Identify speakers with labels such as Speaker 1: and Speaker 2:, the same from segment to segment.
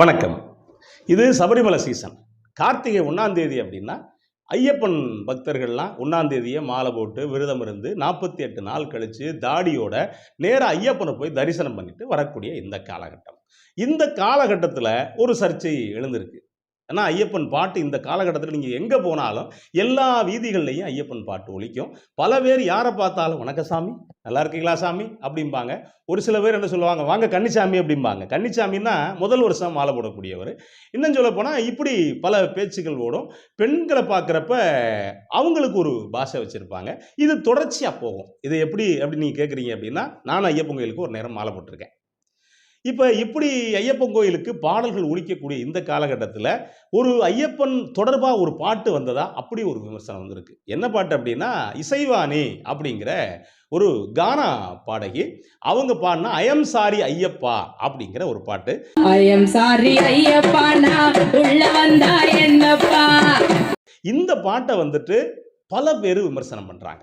Speaker 1: வணக்கம். இது சபரிமலை சீசன் கார்த்திகை ஒன்றாந்தேதி அப்படின்னா ஐயப்பன் பக்தர்கள்லாம் ஒன்றாந்தேதியை மாலை போட்டு விரதம் இருந்து நாற்பத்தி எட்டு நாள் கழித்து தாடியோட நேராக ஐயப்பனை போய் தரிசனம் பண்ணிட்டு வரக்கூடிய இந்த காலகட்டம். இந்த காலகட்டத்தில் ஒரு சர்ச்சை எழுந்திருக்கு. ஏன்னா ஐயப்பன் பாட்டு இந்த காலகட்டத்தில் நீங்கள் எங்கே போனாலும் எல்லா வீதிகள்லையும் ஐயப்பன் பாட்டு ஒழிக்கும் பல பேர் யாரை பார்த்தாலும் வணக்க சாமி நல்லா இருக்கீங்களா சாமி? அப்படிம்பாங்க. ஒரு சில பேர் என்ன சொல்லுவாங்க வாங்க கன்னிச்சாமி அப்படிம்பாங்க. கன்னிசாமின்னா முதல் வருஷம் மாலை போடக்கூடியவர். இன்னும் சொல்ல போனால் இப்படி பல பேச்சுகள் ஓடும். பெண்களை பார்க்குறப்ப அவங்களுக்கு ஒரு பாஷை வச்சுருப்பாங்க. இது தொடர்ச்சியாக போகும். இது எப்படி அப்படி நீங்கள் கேட்குறீங்க அப்படின்னா நான் ஐயப்பன் கோயிலுக்கு ஒரு நேரம் மாலை போட்டிருக்கேன். இப்போ இப்படி ஐயப்பன் கோயிலுக்கு பாடல்கள் ஒலிக்கக்கூடிய இந்த காலகட்டத்தில் ஒரு ஐயப்பன் தொடர்பாக ஒரு பாட்டு வந்ததா? அப்படி ஒரு விமர்சனம் வந்திருக்கு. என்ன பாட்டு அப்படின்னா இசைவாணி அப்படிங்கிற ஒரு கானா பாடகி அவங்க பாடினா அயம் சாரி ஐயப்பா அப்படிங்கிற ஒரு பாட்டு.
Speaker 2: ஐயம் சாரி ஐயப்பா நான் உள்ள வந்தா என்னப்பா?
Speaker 1: இந்த பாட்டை வந்துட்டு பல பேர் விமர்சனம் பண்ணுறாங்க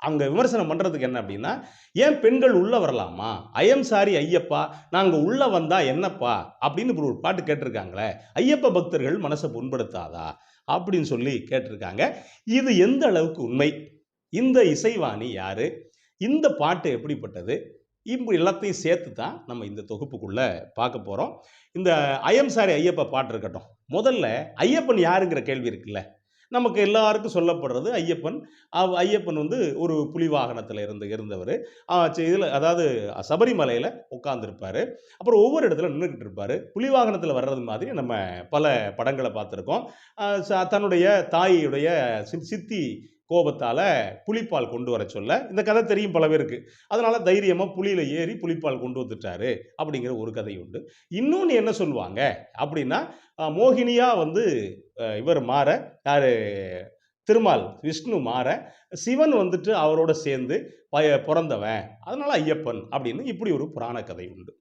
Speaker 1: அங்கே விமர்சனம் பண்ணுறதுக்கு என்ன அப்படின்னா ஏன் பெண்கள் உள்ளே வரலாமா? ஐயம் சாரி ஐயப்பா நாங்கள் உள்ளே வந்தால் என்னப்பா? அப்படின்னு இப்படி ஒரு பாட்டு கேட்டிருக்காங்களே ஐயப்ப பக்தர்கள் மனசை புண்படுத்தாதா? அப்படின்னு சொல்லி கேட்டிருக்காங்க. இது எந்த அளவுக்கு உண்மை? இந்த இசைவாணி யார்? இந்த பாட்டு எப்படிப்பட்டது? இப்போ எல்லாத்தையும் சேர்த்து தான் நம்ம இந்த தொகுப்புக்குள்ளே பார்க்க போகிறோம் இந்த ஐயம் சாரி ஐயப்பா பாட்டு இருக்கட்டும். முதல்ல ஐயப்பன் யாருங்கிற கேள்வி இருக்குல்ல. நமக்கு எல்லாருக்கும் சொல்லப்படுறது ஐயப்பன். அவ் ஐயப்பன் வந்து ஒரு புலி வாகனத்தில் இருந்து இருந்தவர். இதில் அதாவது சபரிமலையில் உட்காந்துருப்பார் அப்புறம் ஒவ்வொரு இடத்துல நின்றுக்கிட்டு இருப்பார். புலி வாகனத்தில் வர்றது மாதிரி நம்ம பல படங்களை பார்த்துருக்கோம். ச- தன்னுடைய தாயுடைய சி- சித்தி கோபத்தால் புலிப்பால் கொண்டு வர சொல்ல இந்த கதை தெரியும் பல பேருக்கு. அதனால் தைரியமாக புலியில் ஏறி புலிப்பால் கொண்டு வந்துட்டாரு அப்படிங்கிற ஒரு கதை உண்டு. இன்னொன்று என்ன சொல்லுவாங்க அப்படின்னா மோகினியாக வந்து இவர் மாற யார் திருமால் விஷ்ணு மாற சிவன் வந்துட்டு அவரோட சேர்ந்து பய பிறந்தவன். அதனால் ஐயப்பன் அப்படின்னு இப்படி ஒரு புராண கதை உண்டு.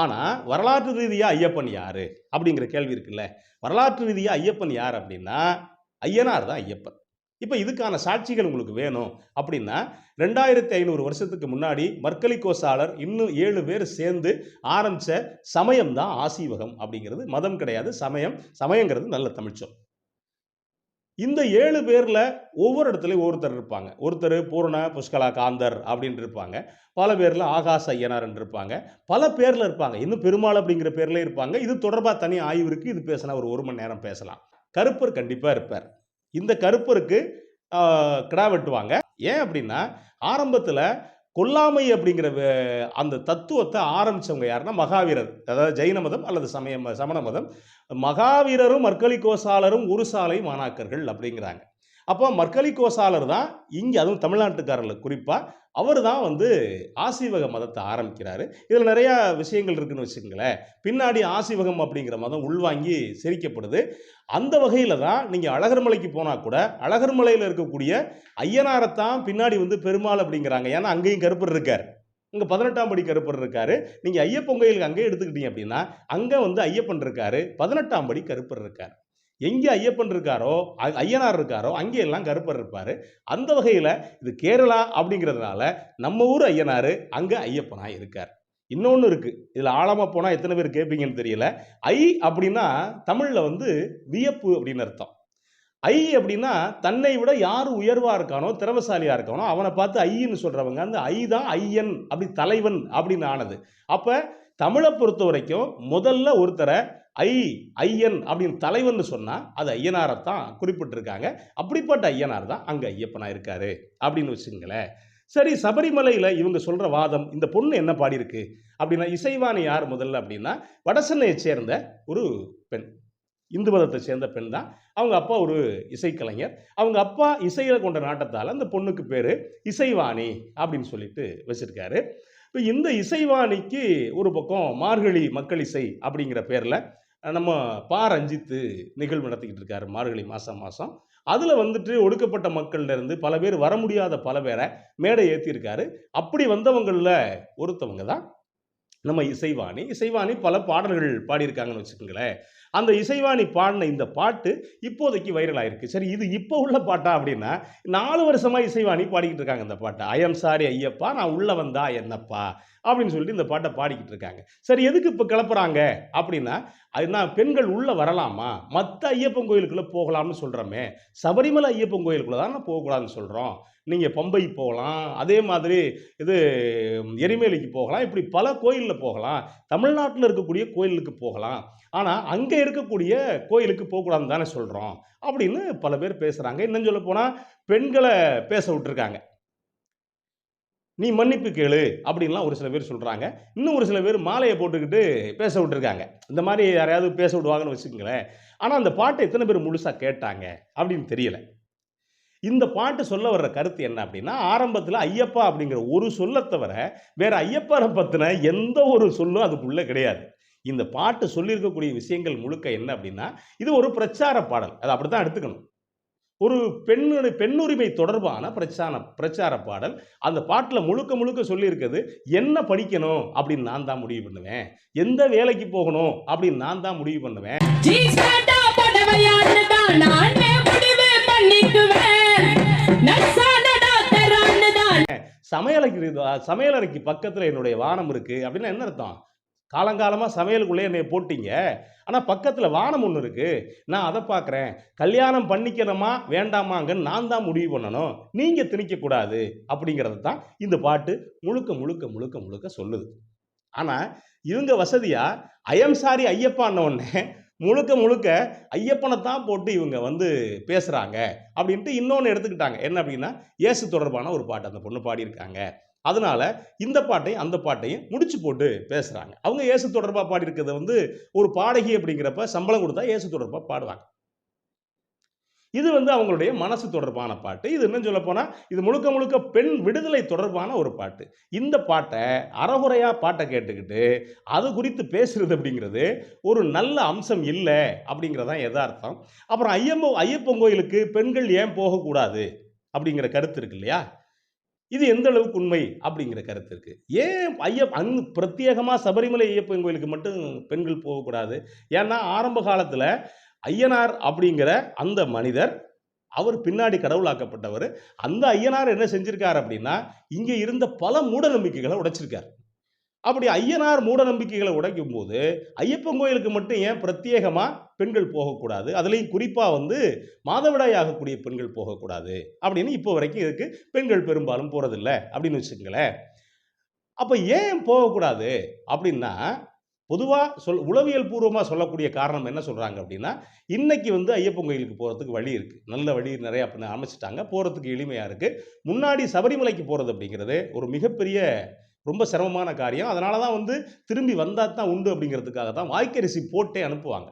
Speaker 1: ஆனால் வரலாற்று ரீதியாக ஐயப்பன் யாரு அப்படிங்கிற கேள்வி இருக்குல்ல. வரலாற்று ரீதியாக ஐயப்பன் யார் அப்படின்னா ஐயனார் தான் ஐயப்பன். இப்போ இதுக்கான சாட்சிகள் உங்களுக்கு வேணும். அப்படின்னா ரெண்டாயிரத்தி ஐநூறு வருஷத்துக்கு முன்னாடி மர்க்கலி கோசாளர் இன்னும் ஏழு பேர் சேர்ந்து ஆரம்பித்த சமயம் தான் ஆசீவகம் அப்படிங்கிறது. மதம் கிடையாது சமயம். சமயங்கிறது நல்ல தமிழ்ச்சொல் இந்த ஏழு பேரில் ஒவ்வொரு இடத்துலையும் ஒருத்தர் இருப்பாங்க. ஒருத்தர் பூர்ண புஷ்கலா காந்தர் அப்படின்ட்டு இருப்பாங்க. பல பேரில் ஆகாஷ் ஐயனார்ன்னு இருப்பாங்க. பல பேரில் இருப்பாங்க. இன்னும் பெருமாள் அப்படிங்கிற பேர்லேயே இருப்பாங்க. இது தொடர்பாக தனி ஆய்வு இருக்குது இது பேசினா ஒரு ஒரு மணி நேரம் பேசலாம். கருப்பர் கண்டிப்பாக இருப்பார். இந்த கருப்பருக்கு கிடா வெட்டுவாங்க. ஏன் அப்படின்னா ஆரம்பத்தில் கொல்லாமை அப்படிங்கிற அந்த தத்துவத்தை ஆரம்பிச்சவங்க யாருன்னா மகாவீரர். அதாவது ஜெயின மதம் அல்லது சமய சமண மதம். மகாவீரரும் மர்க்கலி கோசாலரும் ஒரு சாலை மாணாக்கர்கள் அப்படிங்கிறாங்க. அப்போ மர்கலி கோசாலர் தான் இங்கே அதுவும் தமிழ்நாட்டுக்காரர்கள் குறிப்பாக அவர் தான் வந்து ஆசிவக மதத்தை ஆரம்பிக்கிறாரு. இதில் நிறையா விஷயங்கள் இருக்குன்னு வச்சுக்கோங்களேன். பின்னாடி ஆசிவகம் அப்படிங்கிற மதம் உள்வாங்கி சிரிக்கப்படுது. அந்த வகையில் தான் நீங்கள் அழகர்மலைக்கு போனால் கூட அழகர்மலையில் இருக்கக்கூடிய ஐயனாரைத்தான் பின்னாடி வந்து பெருமாள் அப்படிங்கிறாங்க. ஏன்னா அங்கேயும் கருப்பர் இருக்கார். இங்கே பதினெட்டாம் படி கருப்பர் இருக்காரு. நீங்கள் ஐயப்பன் கோயிலுக்கு அங்கே எடுத்துக்கிட்டீங்க அப்படின்னா அங்கே வந்து ஐயப்பன் இருக்காரு. பதினெட்டாம் படி கருப்பர் இருக்கார். எங்கே ஐயப்பன் இருக்காரோ ஐயனார் இருக்காரோ அங்கே எல்லாம் கருப்பர் இருப்பார். அந்த வகையில் இது கேரளா அப்படிங்கிறதுனால நம்ம ஊர் ஐயனார் அங்கே ஐயப்பனாக இருக்கார். இன்னொன்று இருக்குது இதில் ஆழமாக போனால் எத்தனை பேர் கேட்பீங்கன்னு தெரியல. ஐ அப்படின்னா தமிழில் வந்து வியப்பு அப்படின்னு அர்த்தம். ஐ அப்படின்னா தன்னை விட யார் உயர்வாக இருக்கானோ திறவசாலியாக இருக்கானோ அவனை பார்த்து ஐன்னு சொல்கிறவங்க அந்த ஐ தான் ஐயன் அப்படி தலைவன் அப்படின்னு ஆனது. அப்போ தமிழை பொறுத்த வரைக்கும் முதல்ல ஒருத்தரை ஐ ஐயன் அப்படின்னு தலைவன் சொன்னால் அது ஐயனாரைத்தான் குறிப்பிட்டிருக்காங்க. அப்படிப்பட்ட ஐயனார் தான் அங்கே ஐயப்பனாக இருக்காரு அப்படின்னு வச்சுங்களேன் சரி சபரிமலையில் இவங்க சொல்கிற வாதம் இந்த பொண்ணு என்ன பாடியிருக்கு? அப்படின்னா இசைவாணி யார் முதல்ல அப்படின்னா வடசென்னையை சேர்ந்த ஒரு பெண். இந்து மதத்தை சேர்ந்த பெண் தான். அவங்க அப்பா ஒரு இசைக்கலைஞர். அவங்க அப்பா இசையில் கொண்ட நாட்டத்தால் அந்த பொண்ணுக்கு பேர் இசைவாணி அப்படின்னு சொல்லிட்டு வச்சிருக்காரு. இப்போ இந்த இசைவாணிக்கு ஒரு பக்கம் மார்கழி மக்கள் இசை அப்படிங்கிற பேரில் நம்ம பா. ரஞ்சித்து நிகழ்வு நடத்திக்கிட்டு இருக்காரு மார்கழி மாதம் மாதம் அதில் வந்துட்டு ஒடுக்கப்பட்ட மக்கள்லேருந்து பல பேர் வர முடியாத பல பேரை மேடை ஏற்றியிருக்காரு அப்படி வந்தவங்களில் ஒருத்தவங்க தான் நம்ம இசைவாணி. இசைவாணி பல பாடல்கள் பாடியிருக்காங்கன்னு வச்சுக்கோங்களேன். அந்த இசைவாணி பாடின இந்த பாட்டு இப்போதைக்கு வைரல் ஆயிருக்கு. சரி இது இப்போ உள்ள பாட்டா அப்படின்னா நாலு வருஷமாக இசைவாணி பாடிக்கிட்டு இருக்காங்க இந்த பாட்டை. ஐயம் சாரி ஐயப்பா நான் உள்ளே வந்தா என்னப்பா? அப்படின்னு சொல்லிட்டு இந்த பாட்டை பாடிக்கிட்டு இருக்காங்க. சரி எதுக்கு இப்போ கிளப்புறாங்க? அப்படின்னா அது நான் பெண்கள் உள்ளே வரலாமா? மற்ற ஐயப்பன் கோயிலுக்குள்ளே போகலாம்னு சொல்கிறோமே சபரிமலை ஐயப்பன் கோயிலுக்குள்ளே தான் போகக்கூடாதுன்னு சொல்கிறோம் நீங்கள் பம்பை போகலாம். அதே மாதிரி இது எரிமேலிக்கு போகலாம். இப்படி பல கோயிலில் போகலாம். தமிழ்நாட்டில் இருக்கக்கூடிய கோயிலுக்கு போகலாம். ஆனால் அங்கே இருக்கக்கூடிய கோயிலுக்கு போகக்கூடாதுன்னு தானே சொல்கிறோம் அப்படின்னு பல பேர் பேசுகிறாங்க இன்னும் சொல்ல போனால் பெண்களை பேச விட்டுருக்காங்க. நீ மன்னிப்பு கேளு அப்படின்லாம் ஒரு சில பேர் சொல்கிறாங்க இன்னும் ஒரு சில பேர் மாலையை போட்டுக்கிட்டு பேச விட்டுருக்காங்க. இந்த மாதிரி யாரையாவது பேச விடுவாங்கன்னு வச்சுக்கோங்களேன். ஆனால் அந்த பாட்டை எத்தனை பேர் முழுசாக கேட்டாங்க அப்படின்னு தெரியலை. இந்த பாட்டு சொல்ல வர்ற கருத்து என்ன அப்படின்னா ஆரம்பத்தில் ஐயப்பா அப்படிங்கிற ஒரு சொல்லை தவிர வேற ஐயப்பரை பற்றின எந்த ஒரு சொல்லும் அதுக்குள்ளே கிடையாது. இந்த பாட்டு சொல்லியிருக்கக்கூடிய விஷயங்கள் முழுக்க என்ன அப்படின்னா இது ஒரு பிரச்சார பாடல். அதை அப்படி தான் எடுத்துக்கணும். ஒரு பெண்ணு பெண்ணுரிமை தொடர்பான பிரச்சார பிரச்சார பாடல். அந்த பாட்டில் முழுக்க முழுக்க சொல்லியிருக்கிறது என்ன படிக்கணும்? அப்படின்னு நான் தான் முடிவு பண்ணுவேன். எந்த வேலைக்கு போகணும்? அப்படின்னு நான் தான் முடிவு பண்ணுவேன். இருக்கு- சமையலறைக்கு பக்கத்தில் என்னுடைய வானம் இருக்கு. அப்படின்னா என்ன அர்த்தம்? காலங்காலமாக சமையலுக்குள்ளே என்னை போட்டிங்க. ஆனால் பக்கத்தில் வானம் ஒன்று இருக்குது நான் அதை பார்க்குறேன். கல்யாணம் பண்ணிக்கணுமா வேண்டாமாங்கன்னு நான் தான் முடிவு பண்ணணும். நீங்கள் திணிக்கக்கூடாது அப்படிங்கிறது தான் இந்த பாட்டு முழுக்க முழுக்க முழுக்க முழுக்க சொல்லுது. ஆனால் இவங்க வசதியாக ஐயம் சாரி ஐயப்பான்னொடனே முழுக்க முழுக்க ஐயப்பனை தான் போட்டு இவங்க வந்து பேசுகிறாங்க அப்படின்ட்டு இன்னொன்று எடுத்துக்கிட்டாங்க. என்ன அப்படின்னா இயேசு தொடர்பான ஒரு பாட்டு. அந்த பொண்ணு பாடியிருக்காங்க. அதனால இந்த பாட்டையும் அந்த பாட்டையும் முடிச்சு போட்டு பேசுகிறாங்க அவங்க இயேசு தொடர்பாக பாடியிருக்கிறத வந்து ஒரு பாடகி அப்படிங்கிறப்ப சம்பளம் கொடுத்தா இயேசு தொடர்பாக பாடுவாங்க. இது வந்து அவங்களுடைய மனசு தொடர்பான பாட்டு. இது இன்னும் சொல்ல போனால் இது முழுக்க முழுக்க பெண் விடுதலை தொடர்பான ஒரு பாட்டு. இந்த பாட்டை அறகுறையாக பாட்டை கேட்டுக்கிட்டு அது குறித்து பேசுறது அப்படிங்கிறது ஒரு நல்ல அம்சம் இல்லை அப்படிங்கிறதான் எதார்த்தம் அப்புறம் ஐயம்போ ஐயப்பன் கோயிலுக்கு பெண்கள் ஏன் போகக்கூடாது அப்படிங்கிற கருத்து இருக்கு இல்லையா? இது எந்த அளவுக்கு உண்மை அப்படிங்கிற கருத்து இருக்கு. ஏன் ஐயப் அங் பிரத்யேகமாக சபரிமலை ஐயப்பன் கோயிலுக்கு மட்டும் பெண்கள் போகக்கூடாது? ஏன்னா ஆரம்ப காலத்தில் ஐயனார் அப்படிங்கிற அந்த மனிதர் அவர் பின்னாடி கடவுளாக்கப்பட்டவர் அந்த ஐயனார் என்ன செஞ்சிருக்கார் அப்படின்னா இங்கே இருந்த பல மூட நம்பிக்கைகளை உடைச்சிருக்கார். அப்படி ஐயனார் மூட நம்பிக்கைகளை உடைக்கும் போது ஐயப்பன் கோயிலுக்கு மட்டும் ஏன் பிரத்யேகமாக பெண்கள் போகக்கூடாது? அதுலேயும் குறிப்பாக வந்து மாதவிடாய் ஆகக்கூடிய பெண்கள் போகக்கூடாது அப்படின்னு இப்போ வரைக்கும் இதுக்கு பெண்கள் பெரும்பாலும் போகிறதில்ல அப்படின்னு வச்சுக்கோங்களேன். அப்போ ஏன் போகக்கூடாது அப்படின்னா பொதுவாக சொல் உளவியல் பூர்வமாக சொல்லக்கூடிய காரணம் என்ன சொல்கிறாங்க அப்படின்னா இன்னைக்கு வந்து ஐயப்பன் கோயிலுக்கு போகிறதுக்கு வழி இருக்குது நல்ல வழி நிறையா அமைச்சிட்டாங்க போகிறதுக்கு எளிமையாக இருக்குது முன்னாடி சபரிமலைக்கு போகிறது அப்படிங்கிறது ஒரு மிகப்பெரிய ரொம்ப சிரமமான காரியம். அதனால தான் வந்து திரும்பி வந்தால் தான் உண்டு அப்படிங்கிறதுக்காக தான் வாய்க்கரிசி போட்டே அனுப்புவாங்க.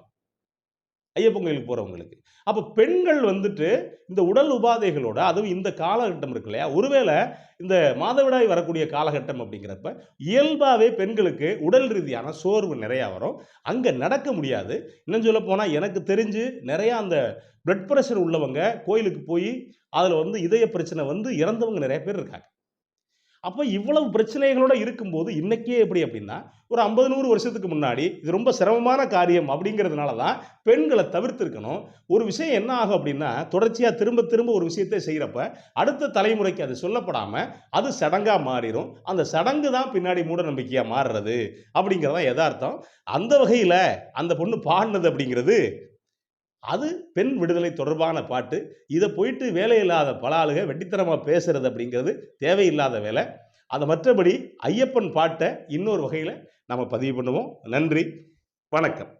Speaker 1: ஐயப்பன் கோயிலுக்கு போகிறவங்களுக்கு அப்போ பெண்கள் வந்துட்டு இந்த உடல் உபாதைகளோட அதுவும் இந்த காலகட்டம் இருக்கு இல்லையா? ஒருவேளை இந்த மாதவிடாய் வரக்கூடிய காலகட்டம் அப்படிங்கிறப்ப இயல்பாகவே பெண்களுக்கு உடல் ரீதியான சோர்வு நிறையா வரும். அங்கே நடக்க முடியாது. இன்னும் சொல்ல போனால் எனக்கு தெரிஞ்சு நிறையா அந்த பிளட் ப்ரெஷர் உள்ளவங்க கோயிலுக்கு போய் அதில் வந்து இதய பிரச்சனை வந்து இறந்தவங்க நிறைய பேர் இருக்காங்க. அப்போ இவ்வளவு பிரச்சனைகளோட இருக்கும்போது இன்னைக்கே எப்படி அப்படின்னா ஒரு ஐம்பது நூறு வருஷத்துக்கு முன்னாடி இது ரொம்ப சிரமமான காரியம் அப்படிங்கிறதுனால தான் பெண்களை தவிர்த்திருக்கணும். ஒரு விஷயம் என்ன ஆகும் அப்படின்னா தொடர்ச்சியாக திரும்ப திரும்ப ஒரு விஷயத்தை செய்கிறப்ப அடுத்த தலைமுறைக்கு அது சொல்லப்படாமல் அது சடங்காக மாறிடும் அந்த சடங்கு தான் பின்னாடி மூட நம்பிக்கையாக மாறுறது அப்படிங்கிறதான் யதார்த்தம். அந்த வகையில் அந்த பொண்ணு பாடினது அப்படிங்கிறது அது பெண் விடுதலை தொடர்பான பாட்டு. இதை போயிட்டு வேலையில்லாத பல ஆளுக வெட்டித்தனமாக பேசுறது அப்படிங்கிறது தேவையில்லாத வேலை. அதை மற்றபடி ஐயப்பன் பாட்டை இன்னொரு வகையில் நம்ம பதிவு பண்ணுவோம். நன்றி. வணக்கம்.